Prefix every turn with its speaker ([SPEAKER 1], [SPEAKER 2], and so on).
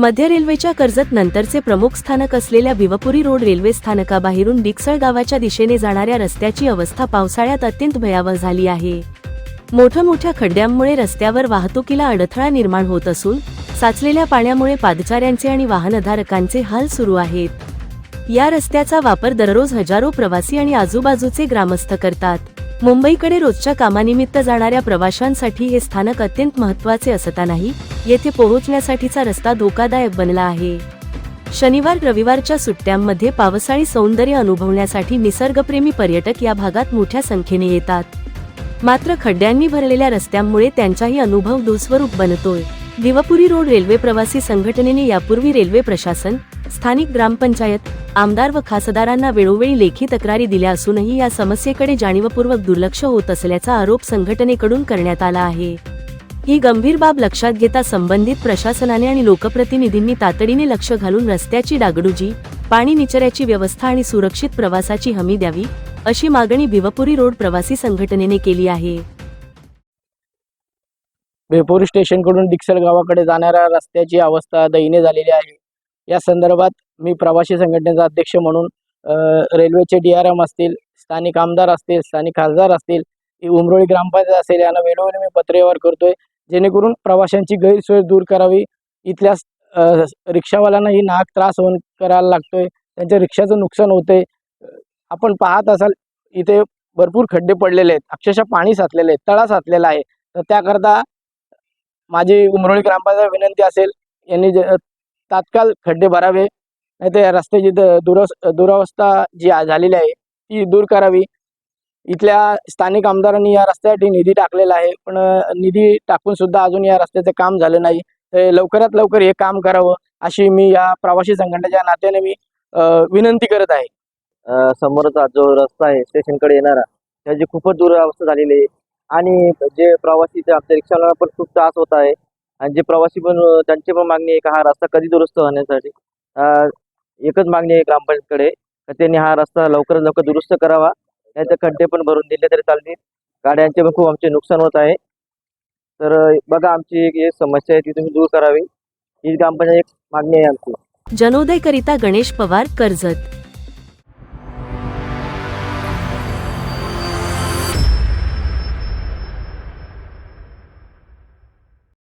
[SPEAKER 1] मध्य रेल्वेच्या कर्जत नंतरचे प्रमुख स्थानक असलेल्या भिवपुरी रोड रेल्वे स्थानकाबाहेरून डिक्सळ गावाच्या दिशेने जाणाऱ्या रस्त्याची अवस्था पावसाळ्यात अत्यंत भयावह झाली आहे. मोठ्या मोठ्या खड्ड्यांमुळे रस्त्यावर वाहतुकीला अडथळा निर्माण होत असून साचलेल्या पाण्यामुळे पादचाऱ्यांचे आणि वाहनधारकांचे हाल सुरू आहेत. या रस्त्याचा वापर दररोज हजारो प्रवासी आणि आजूबाजूचे ग्रामस्थ करतात. मुंबईकडे रोजच्या कामानिमित्त जाणाऱ्या प्रवाशांसाठी हे स्थानक अत्यंत महत्त्वाचे असतानाही येथे पोहोचण्यासाठीचा रस्ता धोकादायक बनला आहे. शनिवार रविवारच्या सुट्ट्यांमध्ये पावसाळी सौंदर्य अनुभवण्यासाठी निसर्गप्रेमी पर्यटक या भागात मोठ्या संख्येने येतात. मात्र खड्ड्यांनी भरलेल्या रस्त्यांमुळे त्यांचाही अनुभव दुस्वरूप बनतोय. दिवपुरी रोड रेल्वे प्रवासी संघटनेने यापूर्वी रेल्वे प्रशासन स्थानिक ग्रामपंचायत आमदार व खासदारांना वेळोवेळी लेखी तक्रारी दिल्या असूनही या समस्येकडे जाणीवपूर्वक दुर्लक्ष होत असल्याचा आरोप संघटनेकडून करण्यात आला आहे. ही गंभीर बाब लक्षात घेता संबंधित प्रशासनाने आणि लोकप्रतिनिधींनी तातडीने लक्ष घालून रस्त्याची डागडुजी पाणी निचऱ्याची व्यवस्था आणि सुरक्षित प्रवासाची हमी द्यावी अशी मागणी भिवपुरी रोड प्रवासी संघटनेने केली आहे.
[SPEAKER 2] बेपोरी स्टेशनकडून डिक्सल गावाकडे जाणाऱ्या रस्त्याची अवस्था दयनीय झालेली आहे. या संदर्भात मी प्रवासी संघटनेचा अध्यक्ष म्हणून रेल्वेचे डी आर एम असतील स्थानिक आमदार असतील स्थानिक खासदार असतील उमरोळी ग्रामपंचायत असेल यांना वेळोवेळी मी पत्रव्यवहार करतोय. जेणेकरून प्रवाशांची गैरसोय दूर करावी. इथल्या रिक्षावाल्यांनाही रिक्षावाल्यांना ही नाहक त्रास होऊन करायला लागतोय. त्यांच्या रिक्षाचं नुकसान होतंय. आपण पाहत असाल इथे भरपूर खड्डे पडलेले आहेत. अक्षरशः पाणी साचलेले आहेत तळा साचलेला आहे. तर त्याकरता माझी उमरोळी ग्रामपंचायत विनंती असेल यांनी जे- तात्काळ खड्डे भरावे. नाही तर रस्त्याची दुरावस्था जी झालेली आहे ती दूर करावी. इथल्या स्थानिक आमदारांनी या रस्त्यासाठी निधी टाकलेला आहे पण निधी टाकून सुद्धा अजून या रस्त्याचं काम झालं नाही. तर लवकरात लवकर हे काम करावं अशी मी या प्रवासी संघटनेच्या नात्याने मी विनंती करत आहे.
[SPEAKER 3] समोरचा जो रस्ता आहे स्टेशनकडे येणारा त्याची खूपच दुरावस्था झालेली आहे. आणि जे प्रवासी ते रिक्षाला पण खूप त्रास होत आहे. आणि जे प्रवासी पण त्यांची पण मागणी आहे का हा रस्ता कधी दुरुस्त होण्यासाठी? अ, एकच मागणी आहे ग्रामपंचायतकडे त्यांनी हा रस्ता लवकरात लवकर दुरुस्त करावा नाहीतर खड्डे पण भरून दिले तरी चालतील. गाड्यांचे पण खूप आमचे नुकसान होत आहे. तर बघा आमची एक एक समस्या आहे ती तुम्ही दूर करावी. ही ग्रामपंचायत एक मागणी आहे आमची.
[SPEAKER 1] जनोदयकरिता गणेश पवार कर्जत